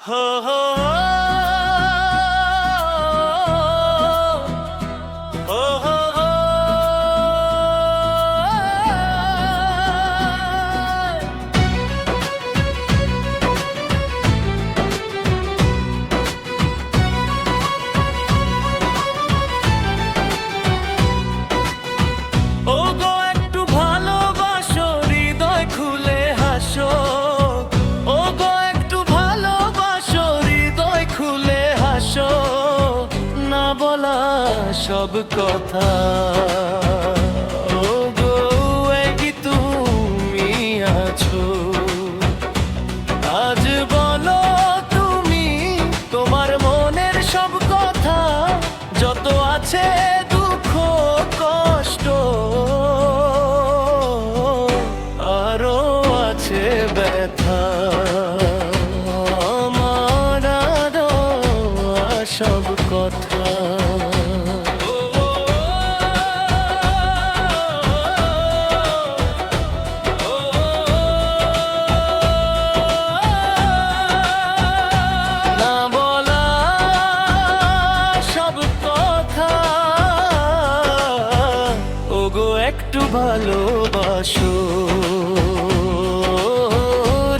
ho, ho. সব কথা। একটু ভালোবাসো।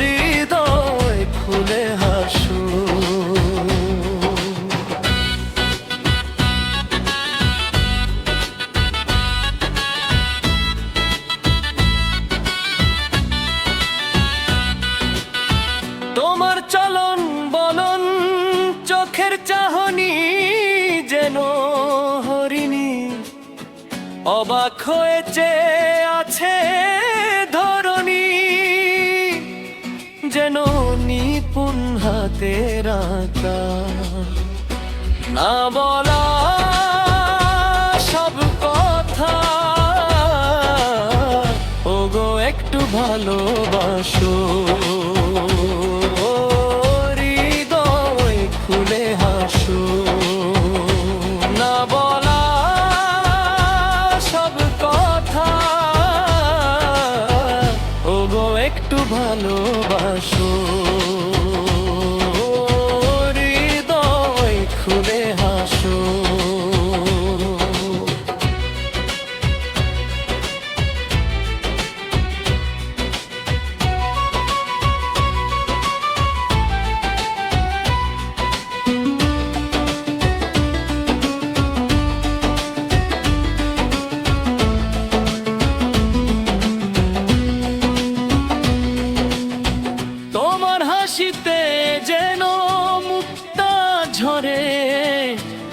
হৃদয় খুলে হাসো। তোমার চলন বলন চোখের চাহনি অবাক হয়েছে, আছে ধরণী যেন নিপুণ হাতের আঁকা। না বলা সব কথা, ওগো একটু ভালোবাসো। একটু ভালোবাসো। হৃদয় খুলে ঝরে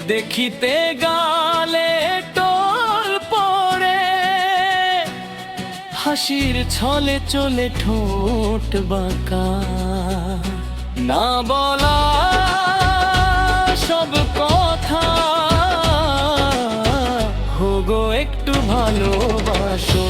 দেখিতে গালে টোল পড়ে। হাসির ছলে চলে ঠোঁট বাঁকা। না বলা সব কথা। হোগো, একটু ভালোবাসো।